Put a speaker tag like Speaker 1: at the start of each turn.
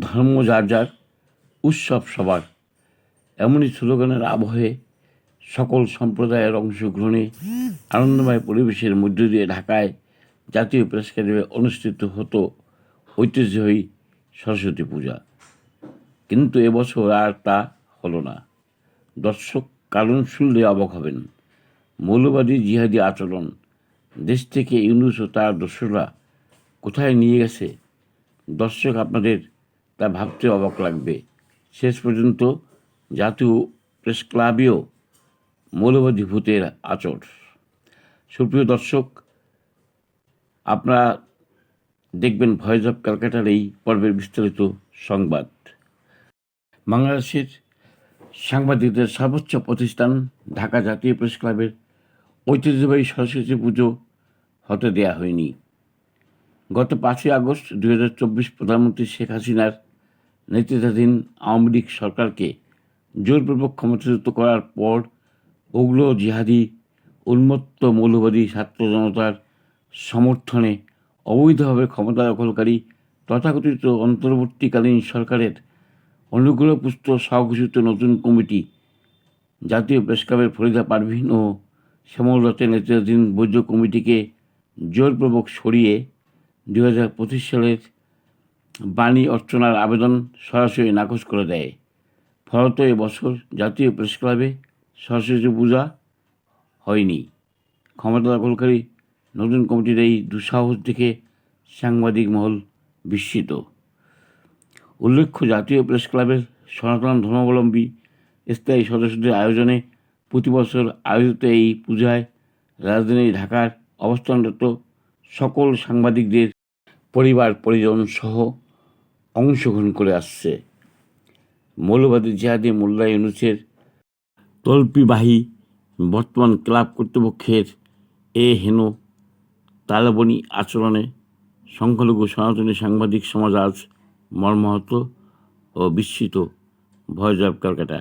Speaker 1: ধর্ম যার যার, উৎসব সবার। এমনই স্লোগানের আবহে সকল সম্প্রদায়ের অংশগ্রহণে আনন্দময় পরিবেশের মধ্য দিয়ে ঢাকায় জাতীয় প্রেস ক্লাবে অনুষ্ঠিত হতো ঐতিহ্যবাহী সরস্বতী পূজা। কিন্তু এবছর আর তা হলো না। দর্শক কারণ শুনলে অবাক হবেন। মৌলবাদী জিহাদি আচরণ, দেশ থেকে ইউনুস ও তার দর্শকরা কোথায় নিয়ে গেছে? দর্শক আপনাদের তা ভাবতে অবাক লাগবে। শেষ পর্যন্ত জাতীয় প্রেস ক্লাবেও মৌলবাদী ভূতের আচর। সুপ্রিয় দর্শক, আপনারা দেখবেন ভয়েস অফ ক্যালকাটার এই পর্বের বিস্তারিত সংবাদ। বাংলাদেশের সাংবাদিকদের সর্বোচ্চ প্রতিষ্ঠান ঢাকা জাতীয় প্রেস ক্লাবের ঐতিহ্যবাহী সরস্বতী পুজো হতে দেয়া হয়নি। গত পাঁচই আগস্ট দু হাজার চব্বিশ প্রধানমন্ত্রী শেখ হাসিনার নেতৃত্বাধীন আওয়ামী লীগ সরকারকে জোরপূর্বক ক্ষমতাচ্যুত করার পর ওগুলো জিহাদি, উন্মত্ত মৌলবাদী ছাত্র জনতার সমর্থনে অবৈধভাবে ক্ষমতা দখলকারী তথাকথিত অন্তর্বর্তীকালীন সরকারের অনুগ্রহপুষ্ট স্বঘোষিত নতুন কমিটি, জাতীয় প্রেস ক্লাবের ফরিদা পারভিন ও শ্যামল দত্তের নেতৃত্বাধীন বৈধ কমিটিকে জোরপূর্বক সরিয়ে দু হাজার পঁচিশ সালের বাণী অর্চনার আবেদন সরাসরি নাকচ করে দেয়। ফলত এবছর জাতীয় প্রেস ক্লাবে সরস্বতী পূজা হয়নি। ক্ষমতা দখলকারী নতুন কমিটির এই দুঃসাহস দেখে সাংবাদিক মহল বিস্মিত। উল্লেখ্য, জাতীয় প্রেস ক্লাবের সনাতন ধর্মাবলম্বী স্থায়ী সদস্যদের আয়োজনে প্রতি বছর আয়োজিত এই পূজায় রাজধানী ঢাকার অবস্থানরত সকল সাংবাদিকদের পরিবার, পরিজন সহ অংশগ্রহণ করে আসছে। মৌলবাদী জিহাদি মোল্লা ইউনুসের তল্পিবাহী বর্তমান ক্লাব কর্তৃপক্ষের এ হেন তালেবনি আচরণে সংখ্যালঘু সনাতনী সাংবাদিক সমাজ আজ মর্মাহত ও বিস্মিত। ভয় ক্যালকাটা।